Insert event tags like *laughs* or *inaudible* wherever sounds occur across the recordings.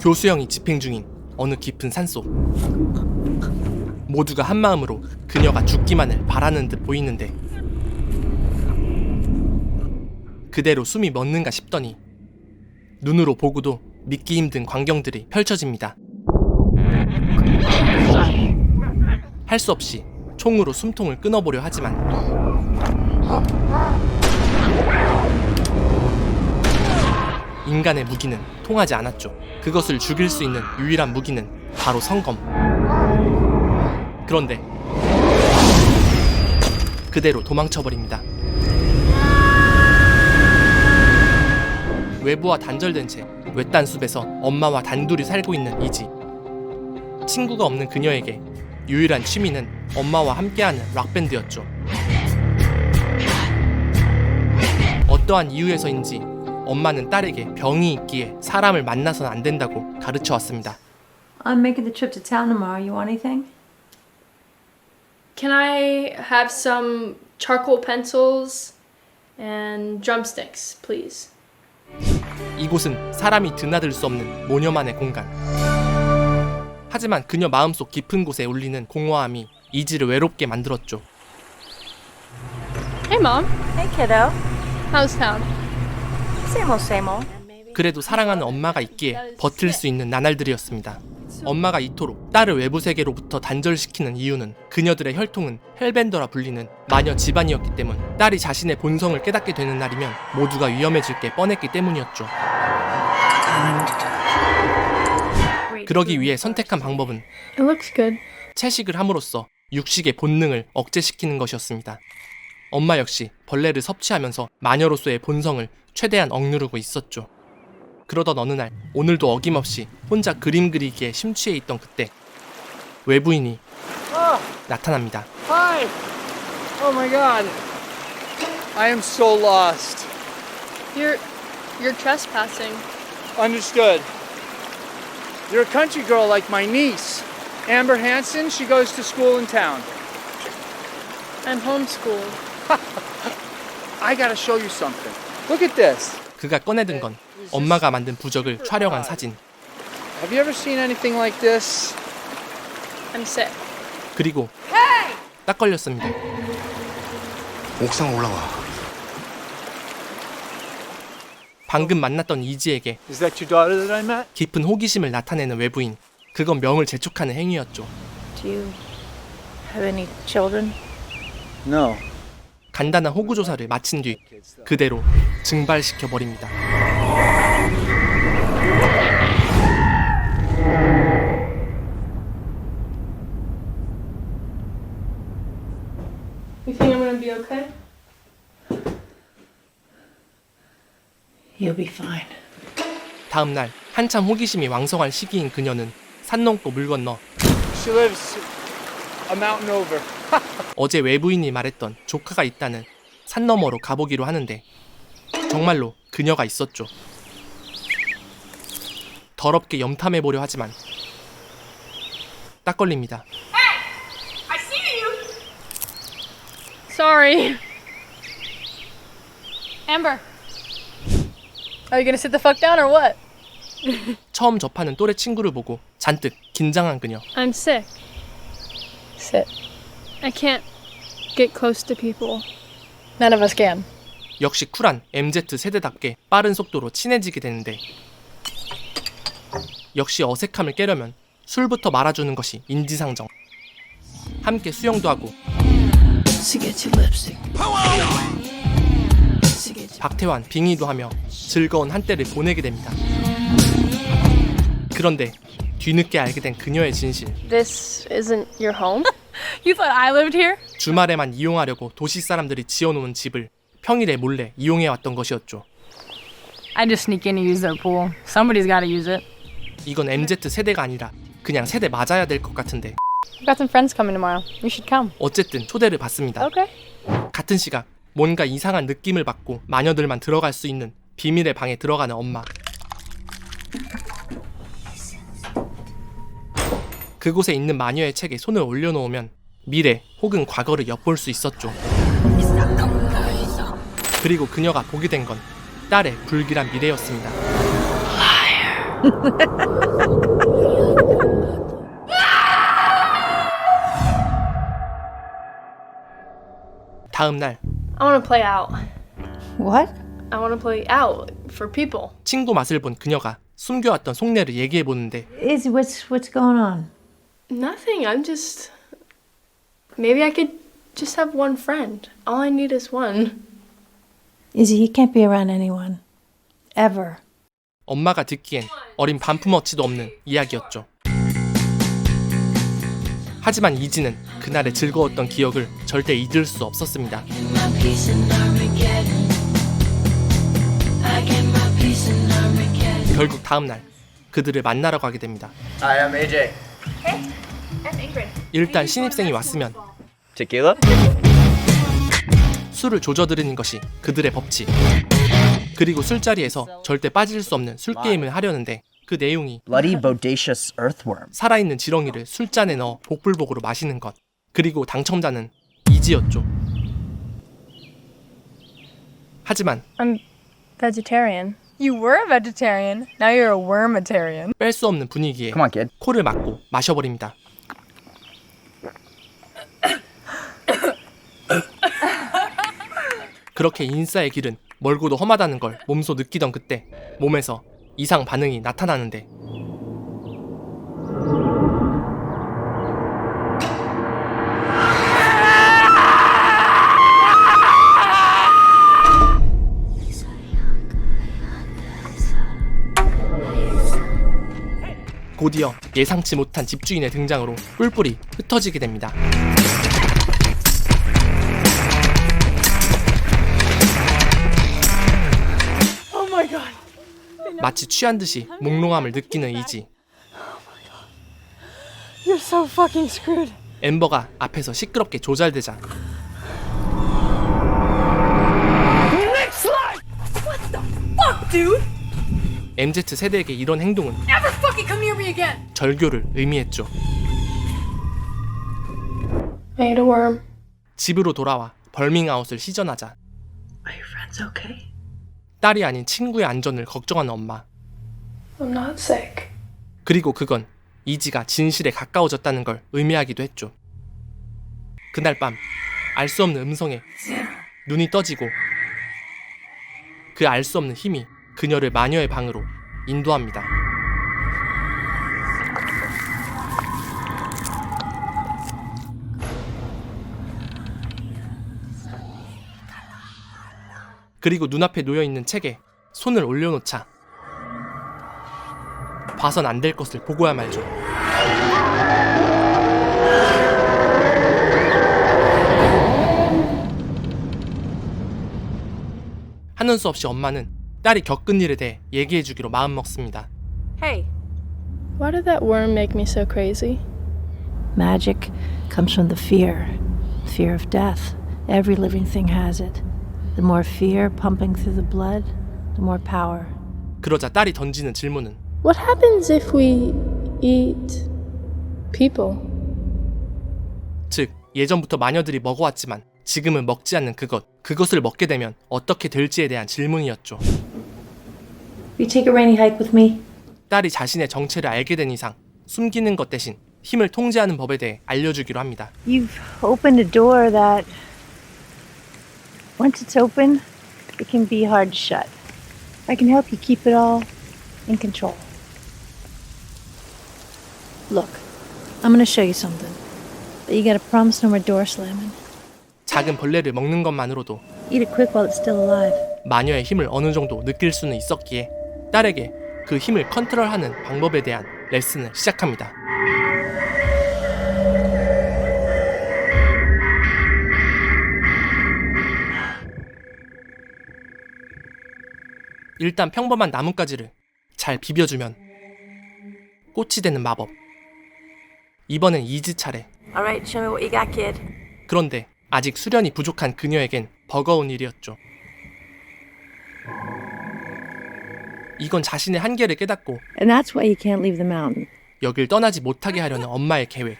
교수형이 집행 중인 어느 깊은 산속. 모두가 한마음으로 그녀가 죽기만을 바라는 듯 보이는데 그대로 숨이 멎는가 싶더니 눈으로 보고도 믿기 힘든 광경들이 펼쳐집니다. 할 수 없이 총으로 숨통을 끊어보려 하지만 인간의 무기는 통하지 않았죠. 그것을 죽일 수 있는 유일한 무기는 바로 성검. 그런데 그대로 도망쳐버립니다. 외부와 단절된 채 외딴 숲에서 엄마와 단둘이 살고 있는 이지. 친구가 없는 그녀에게 유일한 취미는 엄마와 함께하는 락밴드였죠. 어떠한 이유에서인지 엄마는 딸에게 병이 있기에 사람을 만나서는 안 된다고 가르쳐 왔습니다. I'm making the trip to town tomorrow. You want anything? Can I have some charcoal pencils and drumsticks, please? 이곳은 사람이 드나들 수 없는 모녀만의 공간. 하지만 그녀 마음속 깊은 곳에 울리는 공허함이 이지를 외롭게 만들었죠. Hey, Mom. Hey, kiddo. How's town? Old. 그래도 사랑하는 엄마가 있기에 버틸 수 있는 나날들이었습니다. 엄마가 이토록 딸을 외부 세계로부터 단절시키는 이유는 그녀들의 혈통은 헬벤더라 불리는 마녀 집안이었기 때문 딸이 자신의 본성을 깨닫게 되는 날이면 모두가 위험해질 게 뻔했기 때문이었죠. 그러기 위해 선택한 방법은 It looks good. 채식을 함으로써 육식의 본능을 억제시키는 것이었습니다. 엄마 역시 벌레를 섭취하면서 마녀로서의 본성을 최대한 억누르고 있었죠. 그러던 어느 날 오늘도 어김없이 혼자 그림 그리기에 심취해 있던 그때 외부인이 나타납니다. Hi! Oh my god. I am so lost. You're you're trespassing. Understood. You're a country girl like my niece. Amber Hanson, she goes to school in town. I'm homeschooled. I gotta show you something. Look at this. 그가 꺼내든 건 엄마가 만든 부적을 촬영한 사진 Have you ever seen anything like this? I'm sick. 그리고 딱 걸렸습니다. 옥상 올라와. 방금 만났던 이지에게 Is that your daughter that I met? 깊은 호기심을 나타내는 외부인 그건 명을 재촉하는 행위였죠. Do you have any children? No. 간단한 호구 조사를 마친 뒤 그대로 증발시켜 버립니다. You think I'm gonna be okay? You'll be fine. 다음 날 한참 호기심이 왕성한 시기인 그녀는 산 넘고 물 건너 She lives a mountain over. *laughs* 어제 외부인이 말했던 조카가 있다는 산 너머로 가보기로 하는데 정말로 그녀가 있었죠. 더럽게 염탐해 보려 하지만 딱 걸립니다. Sorry. Amber. Are you gonna sit the fuck down or what? 처음 접하는 또래 친구를 보고 잔뜩 긴장한 그녀. I'm sick. Sit. I can't get close to people. None of us can. 역시 쿨한 MZ 세대답게 빠른 속도로 친해지게 되는데 역시 어색함을 깨려면 술부터 말아주는 것이 인지상정. 함께 수영도 하고. 박태환 빙의도 하며 즐거운 한때를 보내게 됩니다. 그런데 뒤늦게 알게 된 그녀의 진실. This isn't your home? *laughs* You thought I lived here? 주말에만 이용하려고 도시 사람들이 지어놓은 집을 평일에 몰래 이용해 왔던 것이었죠. I just sneak in and use their pool. Somebody's got to use it. 이건 MZ 세대가 아니라 그냥 세대 맞아야 될 것 같은데 I've got some friends coming tomorrow. You should come. 어쨌든 초대를 받습니다. Okay. 같은 시각 뭔가 이상한 느낌을 받고 마녀들만 들어갈 수 있는 비밀의 방에 들어가는 엄마. 그곳에 있는 마녀의 책에 손을 올려놓으면 미래 혹은 과거를 엿볼 수 있었죠. 그리고 그녀가 보게 된 건 딸의 불길한 미래였습니다. 다음 날 I want to play out. What? I want to play out for people. 친구 맛을 본 그녀가 숨겨왔던 속내를 얘기해 보는데 Is what's what's going on? Nothing. I'm just. Maybe I could just have one friend. All I need is one. Izzy, you can't be around anyone. Ever. 엄마가 듣기엔 어린 반품어치도 없는 이야기였죠. 하지만 이지는 그날의 즐거웠던 기억을 절대 잊을 수 없었습니다. 결국 다음 날 그들을 만나러 가게 됩니다. Hi, I'm AJ. 일단 신입생이 왔으면 Tequila? 술을 조져드리는 것이 그들의 법칙. 그리고 술자리에서 절대 빠질 수 없는 술 게임을 하려는데 그 내용이. 살아있는 지렁이를 술잔에 넣어 복불복으로 마시는 것. 그리고 당첨자는 이지였죠. 하지만 I'm vegetarian. You were a vegetarian. Now you're a wormitarian. 뺄 수 없는 분위기에 Come on, kid. 코를 막고 마셔버립니다. 그렇게 인싸의 길은 멀고도 험하다는 걸 몸소 느끼던 그때 몸에서 이상 반응이 나타나는데 곧이어 예상치 못한 집주인의 등장으로 뿔뿔이 흩어지게 됩니다. 마치 취한 듯이 몽롱함을 느끼는 이지. 엠버가 앞에서 시끄럽게 조잘대자 MZ 세대에게 이런 행동은 절교를 의미했죠. 집으로 돌아와 벌밍아웃을 시전하자 Are your friends okay? 딸이 아닌 친구의 안전을 걱정하는 엄마. I'm not sick. 그리고 그건 이지가 진실에 가까워졌다는 걸 의미하기도 했죠. 그날 밤 알 수 없는 음성에 눈이 떠지고 그 알 수 없는 힘이 그녀를 마녀의 방으로 인도합니다. 그리고 눈앞에 놓여 있는 책에 손을 올려놓자 봐선 안 될 것을 보고야 말죠. 하는 수 없이 엄마는 딸이 겪은 일에 대해 얘기해 주기로 마음먹습니다. Hey, Why did that worm make me so crazy? Magic comes from the fear. Fear of death. Every living thing has it. The more fear pumping through the blood, the more power. 그러자 딸이 던지는 질문은 What happens if we eat people? 즉 예전부터 마녀들이 먹어왔지만 지금은 먹지 않는 그것 그것을 먹게 되면 어떻게 될지에 대한 질문이었죠. You take a rainy hike with me? 딸이 자신의 정체를 알게 된 이상 숨기는 것 대신 힘을 통제하는 법에 대해 알려주기로 합니다. You've opened a door that, once it's open, it can be hard to shut. I can help you keep it all in control. Look, I'm going to show you something. But you gotta promise no more door slamming. 작은 벌레를 먹는 것만으로도 Eat it quick while it's still alive. 마녀의 힘을 어느 정도 느낄 수는 있었기에 딸에게 그 힘을 컨트롤하는 방법에 대한 레슨을 시작합니다. 일단 평범한 나뭇가지를 잘 비벼주면 꽃이 되는 마법. 이번엔 이지 차례. Alright, show me what you got, kid. 그런데 아직 수련이 부족한 그녀에겐 버거운 일이었죠. 이건 자신의 한계를 깨닫고 And that's why you can't leave the mountain. 여길 떠나지 못하게 하려는 엄마의 계획.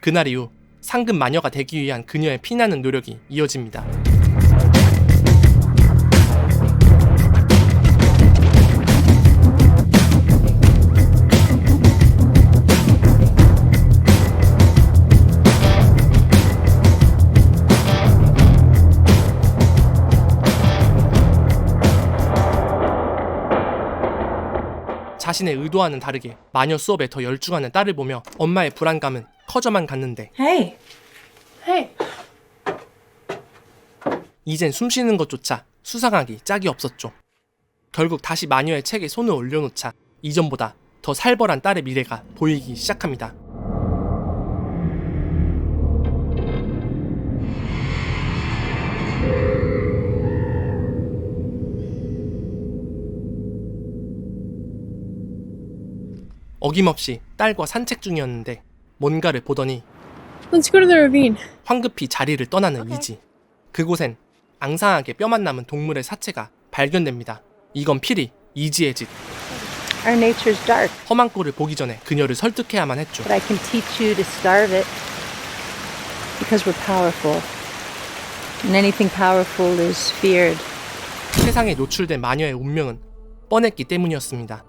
그날 이후 상급 마녀가 되기 위한 그녀의 피나는 노력이 이어집니다. 자신의 의도와는 다르게 마녀 수업에 더 열중하는 딸을 보며 엄마의 불안감은 커져만 갔는데 Hey, Hey, 이젠 숨 쉬는 것조차 수상하기 짝이 없었죠. 결국 다시 마녀의 책에 손을 올려놓자 이전보다 더 살벌한 딸의 미래가 보이기 시작합니다. 어김없이 딸과 산책 중이었는데 뭔가를 보더니 let's go to the ravine. 황급히 자리를 떠나는 이지. 그곳엔 앙상하게 뼈만 남은 동물의 사체가 발견됩니다. 이건 필히 이지의 짓. our nature's dark, 험한 꼴을 보기 전에 그녀를 설득해야만 했죠. but I can teach you to starve it because we're powerful. And anything powerful is feared. 세상에 노출된 마녀의 운명은 뻔했기 때문이었습니다.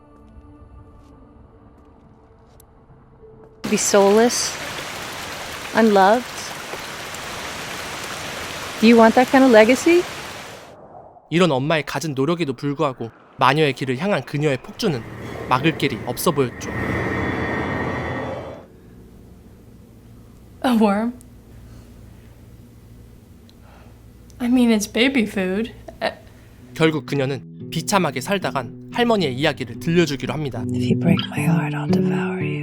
To be soulless, unloved. Do you want that kind of legacy? 이런 엄마의 갖은 노력에도 불구하고 마녀의 길을 향한 그녀의 폭주는 막을 길이 없어 보였죠. A worm? I mean, it's baby food. Uh, 결국 그녀는 비참하게 살다간 할머니의 이야기를 들려주기로 합니다. If you break my heart, I'll devour you.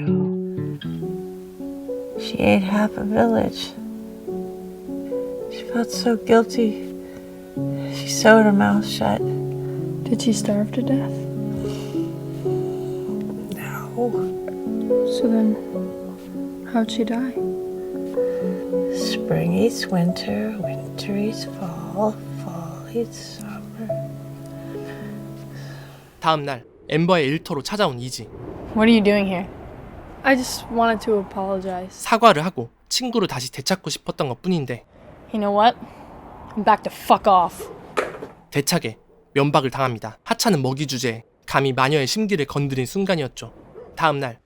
She ate half a village. She felt so guilty. She sewed her mouth shut. Did she starve to death? No. So then, how'd she die? Spring eats winter, winter eats fall, fall eats summer. 다음 날 엠버의 일터로 찾아온 이지. What are you doing here? I just wanted to apologize. 사과를 하고 친구를 다시 되찾고 싶었던 것 뿐인데 You know what? I'm back to fuck off. 대차게 면박을 당합니다. 하찮은 먹이 주제에 감히 마녀의 심기를 건드린 순간이었죠. 다음 날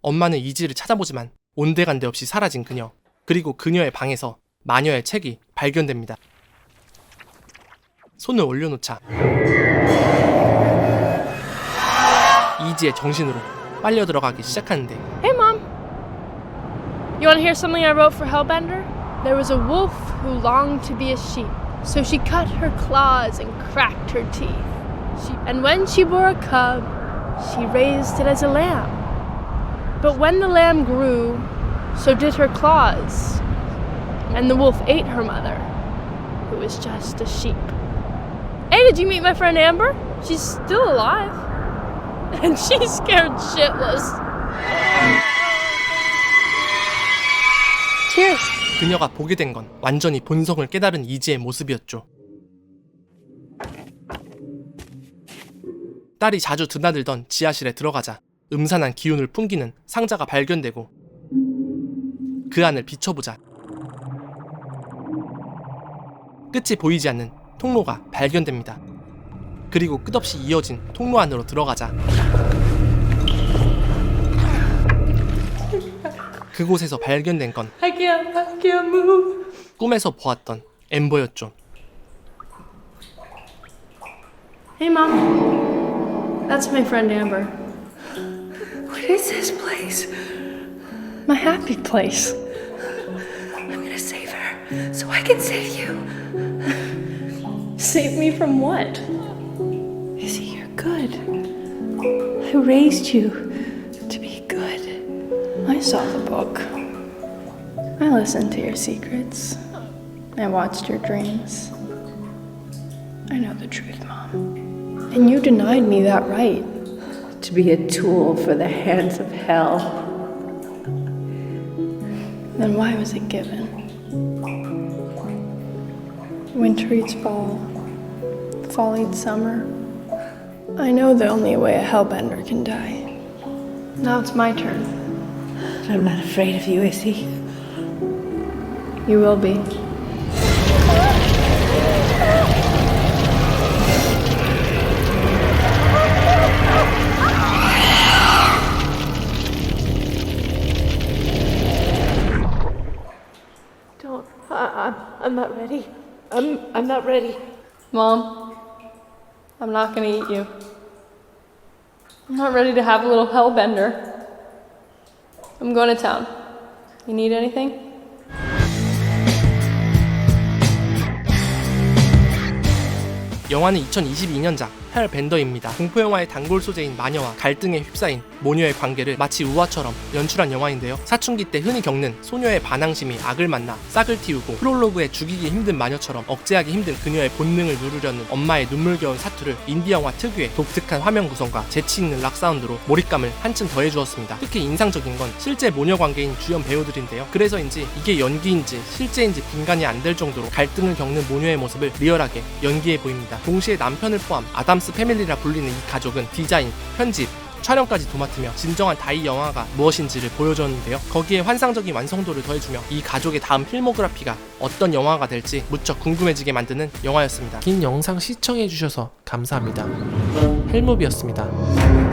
엄마는 이지를 찾아보지만 온데간데 없이 사라진 그녀 그리고 그녀의 방에서 마녀의 책이 발견됩니다. 손을 올려놓자 이지의 정신으로 빨려 들어가기 시작하는데 Hey, Mom. You want to hear something I wrote for Hellbender? There was a wolf who longed to be a sheep, so she cut her claws and cracked her teeth. She, and when she bore a cub, she raised it as a lamb. But when the lamb grew, so did her claws, and the wolf ate her mother, who was just a sheep. Hey, did you meet my friend Amber? She's still alive. *laughs* And she's scared shitless. Cheers. 그녀가 보게 된 건 완전히 본성을 깨달은 이지의 모습이었죠. 딸이 자주 드나들던 지하실에 들어가자 음산한 기운을 풍기는 상자가 발견되고 그 안을 비춰보자 끝이 보이지 않는 통로가 발견됩니다. 그리고 끝없이 이어진 통로 안으로 들어가자 그곳에서 발견된 건 I can't, I can't move. 꿈에서 보았던 엠버였죠. Hey, Mom. That's my friend Amber. What is this place? My happy place. I'm gonna save her so I can save you. Save me from what? Good. I raised you to be good. I saw the book. I listened to your secrets. I watched your dreams. I know the truth, Mom. And you denied me that right. To be a tool for the hands of hell. Then why was it given? Winter eats fall, fall eats summer. I know the only way a hellbender can die. Now it's my turn. I'm not afraid of you, Izzy. You will be. Don't. I, I'm, I'm not ready. I'm, I'm not ready. Mom, I'm not gonna eat you. I'm not ready to have a little hellbender. I'm going to town. You need anything? 영화는 2022년작 헬밴더입니다. 공포영화의 단골 소재인 마녀와 갈등에 휩싸인 모녀의 관계를 마치 우화처럼 연출한 영화인데요. 사춘기 때 흔히 겪는 소녀의 반항심이 악을 만나 싹을 틔우고 프롤로그에 죽이기 힘든 마녀처럼 억제하기 힘든 그녀의 본능을 누르려는 엄마의 눈물겨운 사투를 인디 영화 특유의 독특한 화면 구성과 재치 있는 락 사운드로 몰입감을 한층 더해주었습니다. 특히 인상적인 건 실제 모녀 관계인 주연 배우들인데요. 그래서인지 이게 연기인지 실제인지 분간이 안 될 정도로 갈등을 겪는 모녀의 모습을 리얼하게 연기해 보입니다. 동시에 남편을 포함 아담스 패밀리라 불리는 이 가족은 디자인, 편집, 촬영까지 도맡으며 진정한 다이 영화가 무엇인지를 보여줬는데요. 거기에 환상적인 완성도를 더해주며 이 가족의 다음 필모그래피가 어떤 영화가 될지 무척 궁금해지게 만드는 영화였습니다. 긴 영상 시청해주셔서 감사합니다. 헬무비였습니다.